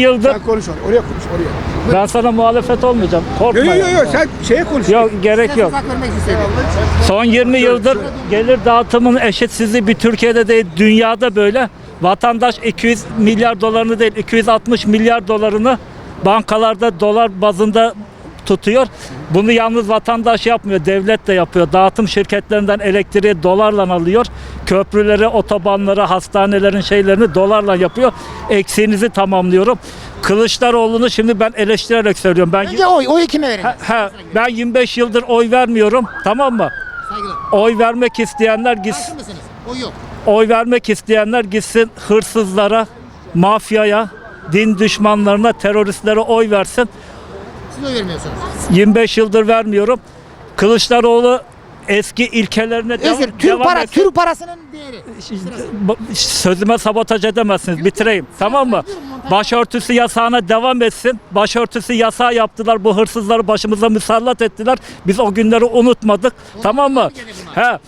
yıldır Sen konuş oraya, oraya konuş oraya. ben sana muhalefet olmayacağım. Korkma. Yok yok yok sen şeye konuş. Yok gerek yok. Son 20 yıldır gelir dağıtımının eşitsizliği bir Türkiye'de değil dünyada böyle. Vatandaş 200 milyar dolarını değil 260 milyar dolarını bankalarda dolar bazında tutuyor. Bunu yalnız vatandaş yapmıyor, devlet de yapıyor. Dağıtım şirketlerinden elektriği dolarla alıyor. Köprüleri, otobanları, hastanelerin şeylerini dolarla yapıyor. Eksiğinizi tamamlıyorum. Kılıçdaroğlu'nu şimdi ben eleştirerek söylüyorum. Ben Önce oy, oyu kime verin? Ben 25 yıldır oy vermiyorum. Tamam mı? Saygılar. Oy vermek isteyenler Karşı gitsin. mısınız? Oy yok. Oy vermek isteyenler gitsin hırsızlara, mafyaya, din düşmanlarına, teröristlere oy versin. Siz oy vermiyorsunuz. 25 yıldır vermiyorum. Kılıçdaroğlu eski ilkelerine devam, Özür, Türk, devam para, etsin. Türk parasının değeri. Ba- Sözüme sabotaj edemezsiniz. Bitireyim. Tamam mı? Başörtüsü yasağına devam etsin. Başörtüsü yasağı yaptılar. Bu hırsızları başımıza musallat ettiler. Biz o günleri unutmadık. Tamam mı? He.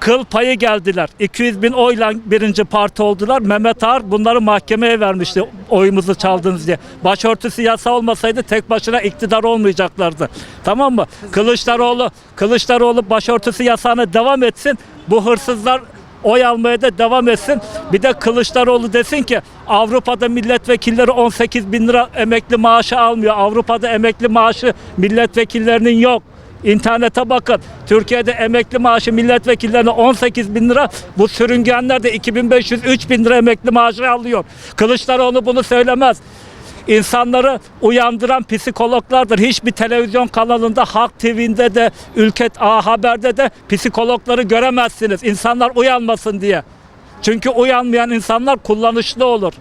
Kıl payı geldiler. 200 bin oyla birinci parti oldular. Mehmet Ağar bunları mahkemeye vermişti oyumuzu çaldınız diye. Başörtüsü yasa olmasaydı tek başına iktidar olmayacaklardı. Tamam mı? Kılıçdaroğlu, Kılıçdaroğlu başörtüsü yasağına devam etsin. Bu hırsızlar oy almaya da devam etsin. Bir de Kılıçdaroğlu desin ki Avrupa'da milletvekilleri 18 bin lira emekli maaşı almıyor. Avrupa'da emekli maaşı milletvekillerinin yok. İnternete bakın. Türkiye'de emekli maaşı milletvekillerine 18 bin lira. Bu sürüngenler de 2500-3000 lira emekli maaşı alıyor. Kılıçdaroğlu bunu söylemez. İnsanları uyandıran psikologlardır. Hiçbir televizyon kanalında, Halk TV'nde de, Ülket A Haber'de de psikologları göremezsiniz. İnsanlar uyanmasın diye. Çünkü uyanmayan insanlar kullanışlı olur.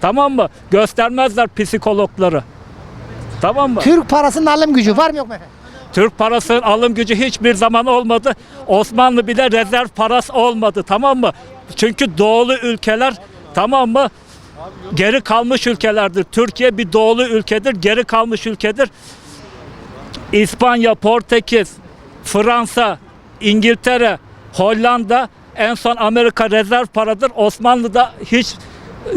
Tamam mı? Göstermezler psikologları. Tamam mı? Türk parasının alım gücü var mı yok mu efendim? Türk parasının alım gücü hiçbir zaman olmadı. Osmanlı bile rezerv parası olmadı tamam mı? Çünkü doğulu ülkeler tamam mı? Geri kalmış ülkelerdir. Türkiye bir doğulu ülkedir, geri kalmış ülkedir. İspanya, Portekiz, Fransa, İngiltere, Hollanda, en son Amerika rezerv paradır. Osmanlı'da hiç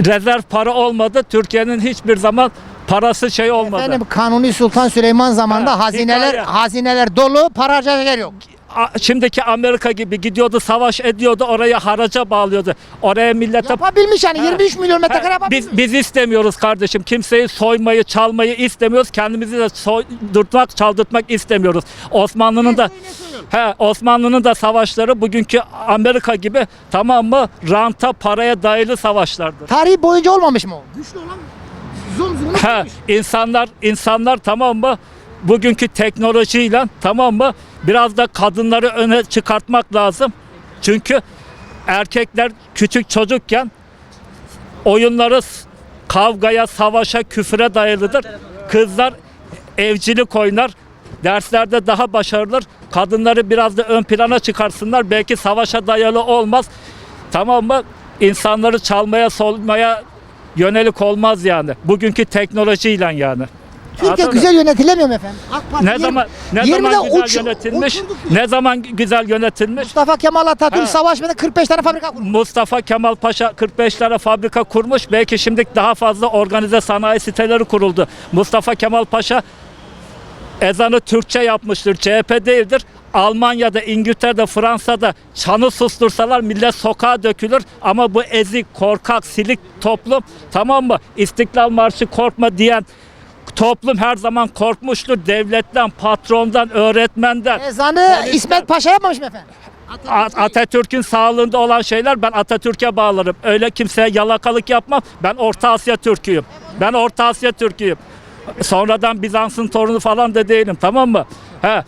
rezerv para olmadı. Türkiye'nin hiçbir zaman parası şey olmadı. Efendim Kanuni Sultan Süleyman zamanında Ha, hazineler hikaye. hazineler dolu, para harcayacak yer yok. A- şimdiki Amerika gibi gidiyordu savaş ediyordu oraya haraca bağlıyordu. Oraya millete Yapabilmiş yani 23 milyon metrekare Ha, yapabilmiş. biz, biz istemiyoruz kardeşim. Kimseyi soymayı, çalmayı istemiyoruz. Kendimizi de soydurtmak, çaldırtmak istemiyoruz. Osmanlı'nın da He, Osmanlı'nın da savaşları bugünkü Amerika gibi tamam mı? Ranta, paraya dayalı savaşlardır. Tarihi boyunca olmamış mı o? Güçlü olan zor zulüm He, insanlar insanlar tamam mı? Bugünkü teknolojiyle tamam mı? Biraz da kadınları öne çıkartmak lazım. Çünkü erkekler küçük çocukken oyunları kavgaya, savaşa, küfüre dayalıdır. Kızlar evcilik oynar. Derslerde daha başarılıdır. Kadınları biraz da ön plana çıkarsınlar. Belki savaşa dayalı olmaz. Tamam mı? İnsanları çalmaya, solmaya yönelik olmaz yani. Bugünkü teknolojiyle yani. Türkiye Anladın güzel yönetilemiyor mu efendim? AK Parti ne yirmi- zaman ne 20'de zaman güzel uç- yönetilmiş? Ne zaman güzel yönetilmiş? Mustafa Kemal Atatürk Ha. savaşmadı 45 tane fabrika kurmuş. Mustafa Kemal Paşa 45 tane fabrika kurmuş. Belki şimdi daha fazla organize sanayi siteleri kuruldu. Mustafa Kemal Paşa ezanı Türkçe yapmıştır. CHP değildir. Almanya'da, İngiltere'de, Fransa'da çanı sustursalar millet sokağa dökülür. Ama bu ezik, korkak, silik toplum tamam mı? İstiklal Marşı korkma diyen toplum her zaman korkmuştur. Devletten, patrondan, öğretmenden. Ezanı Polisten- İsmet Paşa yapmamış mı efendim? Atatürk'ün sağlığında olan şeyler ben Atatürk'e bağlarım. Öyle kimseye yalakalık yapmam. Ben Orta Asya Türk'üyüm. Ben Orta Asya Türk'üyüm. Sonradan Bizans'ın torunu falan da değilim tamam mı? He.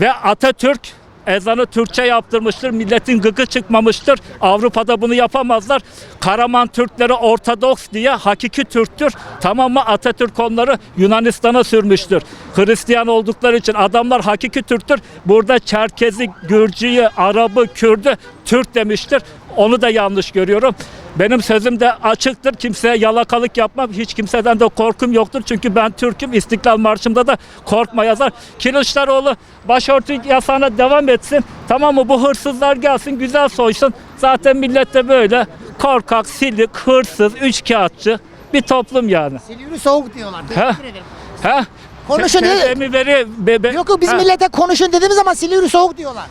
Ve Atatürk ezanı Türkçe yaptırmıştır. Milletin gıkı çıkmamıştır. Avrupa'da bunu yapamazlar. Karaman Türkleri Ortodoks diye hakiki Türktür. Tamam mı? Atatürk onları Yunanistan'a sürmüştür. Hristiyan oldukları için adamlar hakiki Türktür. Burada Çerkezi, Gürcü'yü, Arap'ı, Kürd'ü Türk demiştir. Onu da yanlış görüyorum. Benim sözüm de açıktır. Kimseye yalakalık yapmam. Hiç kimseden de korkum yoktur. Çünkü ben Türk'üm. İstiklal Marşı'mda da korkma yazar. Kılıçdaroğlu başörtü yasağına devam etsin. Tamam mı? Bu hırsızlar gelsin, güzel soysun. Zaten millet de böyle korkak, silik, hırsız, üçkağıtçı. bir toplum yani. Silivri soğuk diyorlar. Ha? Teşekkür ederim. Ha? Konuşun diye. Veri bebe. Yok yok biz Ha, millete konuşun dediğimiz zaman Silivri soğuk diyorlar.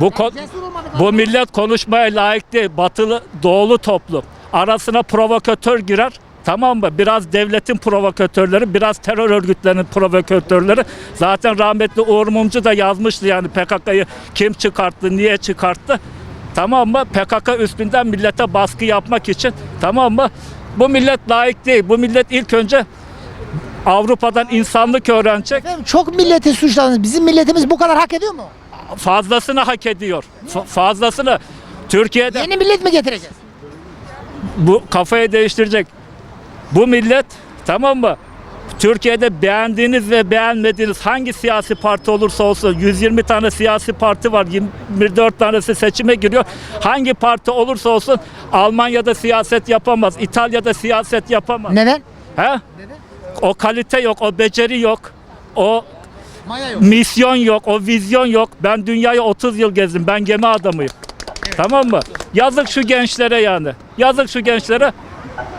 Bu ko- bu millet konuşmaya layık değil. Batılı doğulu toplum. Arasına provokatör girer. Tamam mı? Biraz devletin provokatörleri, biraz terör örgütlerinin provokatörleri. Zaten rahmetli Uğur Mumcu da yazmıştı yani PKK'yı kim çıkarttı, niye çıkarttı. Tamam mı? PKK üstünden millete baskı yapmak için. Tamam mı? Bu millet layık değil. Bu millet ilk önce Avrupa'dan insanlık öğrenecek. Efendim çok milleti suçladınız. Bizim milletimiz bu kadar hak ediyor mu? Fazlasını hak ediyor. Fa- Fazlasını. Türkiye'de Yeni millet mi getireceğiz? bu kafayı değiştirecek. Bu millet tamam mı? Türkiye'de beğendiğiniz ve beğenmediğiniz hangi siyasi parti olursa olsun 120 tane siyasi parti var. 24 tanesi seçime giriyor. Hangi parti olursa olsun Almanya'da siyaset yapamaz. İtalya'da siyaset yapamaz. Neden? He? O kalite yok, o beceri yok. O Maya yok. misyon yok, o vizyon yok. Ben dünyayı 30 yıl gezdim. Ben gemi adamıyım. Tamam mı? Yazık şu gençlere yani. Yazık şu gençlere.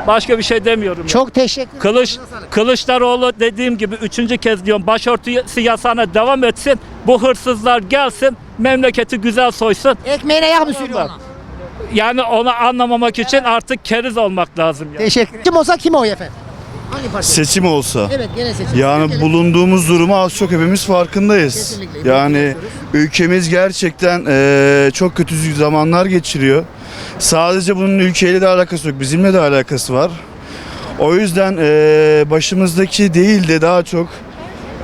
Başka bir şey demiyorum. ya. Çok teşekkür ederim. Kılıç Kılıçdaroğlu dediğim gibi üçüncü kez diyorum başörtüsü yasağına devam etsin. Bu hırsızlar gelsin. Memleketi güzel soysun. Ekmeğine yağ mı sürüyor ona? Yani onu anlamamak için artık keriz olmak lazım. Yani. Teşekkür Kim olsa kime oy efendim? Hangi parti? Seçim olsa. Evet gene seçim. Yani Ülkenin- bulunduğumuz durumu az çok hepimiz farkındayız. Kesinlikle. Yani ülkemiz gerçekten eee, çok kötü zamanlar geçiriyor. Sadece bunun ülkeyle de alakası yok, bizimle de alakası var. O yüzden eee, başımızdaki değil de daha çok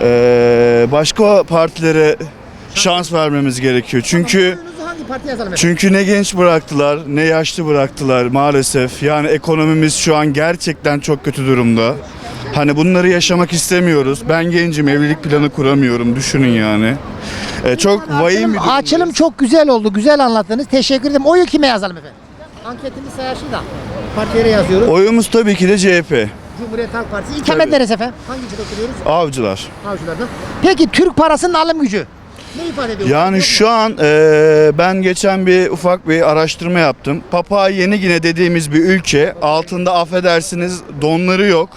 eee, başka partilere şans vermemiz gerekiyor. Çünkü hangi partiye yazalım efendim? çünkü ne genç bıraktılar, ne yaşlı bıraktılar maalesef. Yani ekonomimiz şu an gerçekten çok kötü durumda. Hani bunları yaşamak istemiyoruz. Ben gencim, evlilik planı kuramıyorum. Düşünün yani. E, çok vahim bir durumdayız. açılım çok güzel oldu. Güzel anlattınız. Teşekkür ederim. Oyu kime yazalım efendim? Anketimiz sayaşı da. Partilere yazıyoruz. Oyumuz tabii ki de CHP. Cumhuriyet Halk Partisi. İkamet Tabii. neresi efendim? Hangi oturuyoruz? Avcılar. Avcılar'da. Peki Türk parasının alım gücü ne ifade ediyor? Yani şu an e, ben geçen bir ufak bir araştırma yaptım. Papua Yeni Gine dediğimiz bir ülke. Altında affedersiniz donları yok.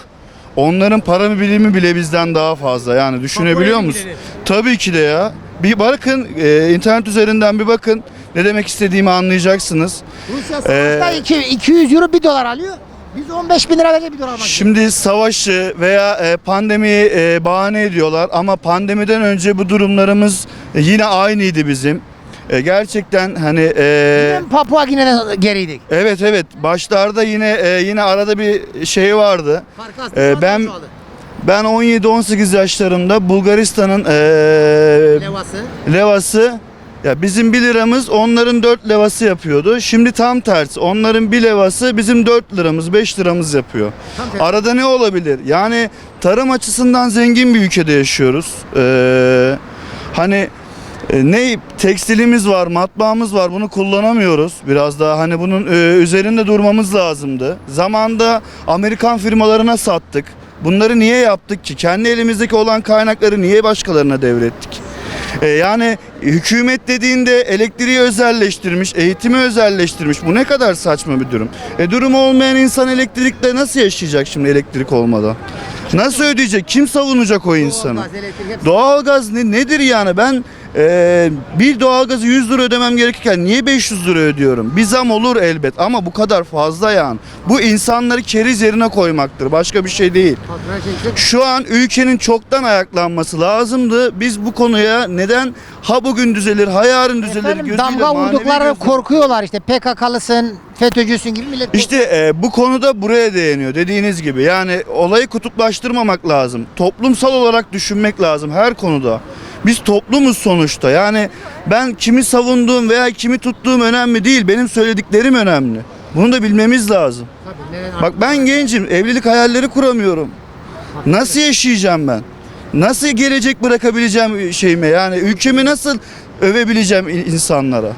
Onların para birimi bile bizden daha fazla. Yani düşünebiliyor Yeni musun? Tabii ki de ya. Bir bakın e, internet üzerinden bir bakın. Ne demek istediğimi anlayacaksınız. Rusya savaşta Ee, iki- 200 euro 1 dolar alıyor. Biz 15 bin lira vereceğiz 1 dolar almak. Şimdi savaşı veya e, pandemiyi e, bahane ediyorlar ama pandemiden önce bu durumlarımız e, yine aynıydı bizim. E, gerçekten hani e, Bizim Papua Gine'den geriydik. evet evet başlarda yine e, yine arada bir şey vardı. Farkı Ee, ben- Ben 17-18 yaşlarımda Bulgaristan'ın e, Levası. levası ya bizim 1 liramız onların 4 levası yapıyordu. Şimdi tam tersi. Onların 1 levası bizim 4 liramız, 5 liramız yapıyor. Arada ne olabilir? Yani tarım açısından zengin bir ülkede yaşıyoruz. Ee, hani e, ne tekstilimiz var, matbaamız var. Bunu kullanamıyoruz. Biraz daha hani bunun e, üzerinde durmamız lazımdı. Zamanda Amerikan firmalarına sattık. Bunları niye yaptık ki? Kendi elimizdeki olan kaynakları niye başkalarına devrettik? E, yani hükümet dediğinde elektriği özelleştirmiş, eğitimi özelleştirmiş. Bu ne kadar saçma bir durum. E durumu olmayan insan elektrikle nasıl yaşayacak şimdi elektrik olmadan? Nasıl ödeyecek? Kim savunacak o insanı? Doğalgaz, ne, nedir yani? Ben e, bir doğalgazı 100 lira ödemem gerekirken niye 500 lira ödüyorum? Bir zam olur elbet ama bu kadar fazla yani. Bu insanları keriz yerine koymaktır. Başka bir şey değil. Şu an ülkenin çoktan ayaklanması lazımdı. Biz bu konuya neden ha bugün düzelir, ha yarın düzelir Efendim, gözüyle damga vurdukları korkuyorlar işte PKK'lısın, FETÖ'cüsün gibi millet İşte e, bu konuda buraya değiniyor dediğiniz gibi. Yani olayı kutuplaştırmamak lazım. Toplumsal olarak düşünmek lazım her konuda. Biz toplumuz sonuçta. Yani ben kimi savunduğum veya kimi tuttuğum önemli değil. Benim söylediklerim önemli. Bunu da bilmemiz lazım. Tabii, Bak ben gencim. Evlilik hayalleri kuramıyorum. Nasıl yaşayacağım ben? Nasıl gelecek bırakabileceğim şeyime? Yani ülkemi nasıl övebileceğim in- insanlara?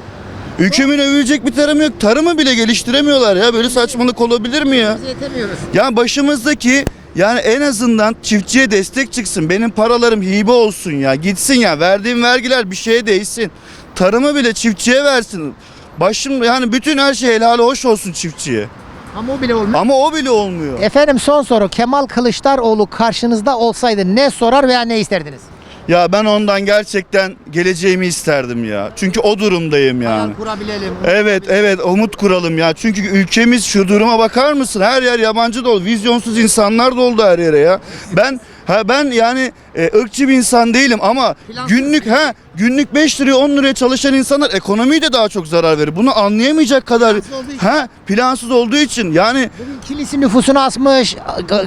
Ülkemin övülecek bir tarımı yok. Tarımı bile geliştiremiyorlar ya. Böyle saçmalık olabilir mi ya? Yetemiyoruz. Ya başımızdaki yani en azından çiftçiye destek çıksın. Benim paralarım hibe olsun ya. Gitsin ya. Verdiğim vergiler bir şeye değsin. Tarımı bile çiftçiye versin. Başım yani bütün her şey helal hoş olsun çiftçiye. Ama o bile olmuyor. Ama o bile olmuyor. Efendim son soru. Kemal Kılıçdaroğlu karşınızda olsaydı ne sorar veya ne isterdiniz? Ya ben ondan gerçekten geleceğimi isterdim ya. Çünkü o durumdayım yani. Hayal kurabilelim. Evet evet umut kuralım ya. Çünkü ülkemiz şu duruma bakar mısın? Her yer yabancı dolu. Vizyonsuz insanlar doldu her yere ya. Ben ha ben yani e, ırkçı bir insan değilim ama Plansız günlük ha günlük 5 liraya 10 liraya çalışan insanlar ekonomiye de daha çok zarar verir. Bunu anlayamayacak kadar Plansız ha plansız olduğu için yani Bugün kilisi nüfusunu asmış.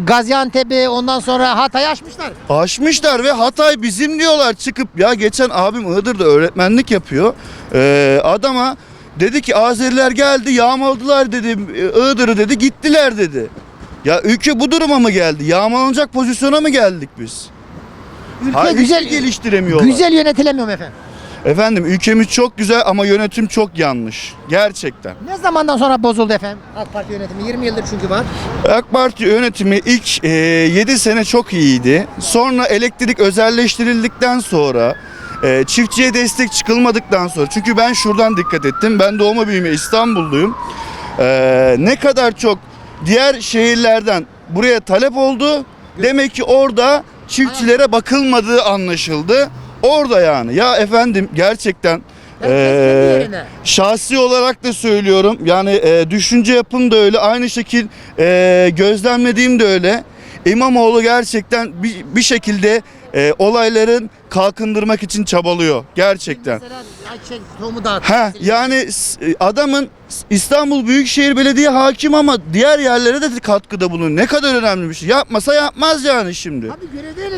Gaziantep'i ondan sonra Hatay'ı aşmışlar. Aşmışlar ve Hatay bizim diyorlar çıkıp ya geçen abim Iğdır'da öğretmenlik yapıyor. Ee, adama dedi ki Azeriler geldi yağmaladılar dedi Iğdır'ı dedi gittiler dedi. Ya ülke bu duruma mı geldi? Yağmalanacak pozisyona mı geldik biz? Ülke Ha, güzel geliştiremiyorlar. Güzel yönetilemiyor mu efendim. Efendim ülkemiz çok güzel ama yönetim çok yanlış. Gerçekten. Ne zamandan sonra bozuldu efendim AK Parti yönetimi? 20 yıldır çünkü var. AK Parti yönetimi ilk 7 sene çok iyiydi. Sonra elektrik özelleştirildikten sonra e, çiftçiye destek çıkılmadıktan sonra çünkü ben şuradan dikkat ettim. Ben doğma büyüme İstanbulluyum. E, ne kadar çok diğer şehirlerden buraya talep oldu. Demek ki orada çiftçilere bakılmadığı anlaşıldı. Orada yani. Ya efendim gerçekten e, yerine. Şahsi olarak da söylüyorum. Yani e, düşünce yapım da öyle. Aynı şekil e, gözlemlediğim de öyle. İmamoğlu gerçekten bir, bir şekilde e, olayların kalkındırmak için çabalıyor. Gerçekten. Ha yani s- e, adamın İstanbul Büyükşehir Belediye hakim ama diğer yerlere de katkıda bulunuyor. Ne kadar önemli bir şey. Yapmasa yapmaz yani şimdi. Abi görev değil.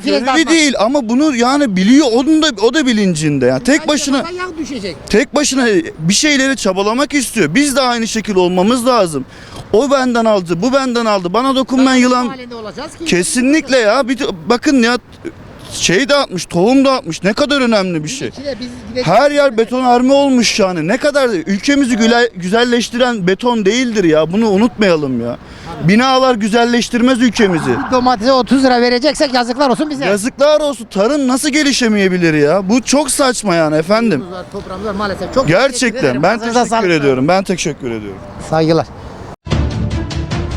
filiz Görevi değil ama bunu yani biliyor. Onun da o da bilincinde. Yani tek başına düşecek. tek başına bir şeyleri çabalamak istiyor. Biz de aynı şekil olmamız lazım. O benden aldı, bu benden aldı. Bana dokunmayan yılan kesinlikle ya. Bir bakın ya şey dağıtmış, tohum dağıtmış. Ne kadar önemli bir şey. Her yer betonarme olmuş yani. Ne kadar ülkemizi güle- güzelleştiren beton değildir ya. Bunu unutmayalım ya. Binalar güzelleştirmez ülkemizi. Domatese 30 lira vereceksek yazıklar olsun bize. Yazıklar olsun. Tarım nasıl gelişemeyebilir ya? Bu çok saçma yani efendim. Toprağımız var, maalesef. Çok Gerçekten ben teşekkür ediyorum. Ben teşekkür ediyorum. Saygılar.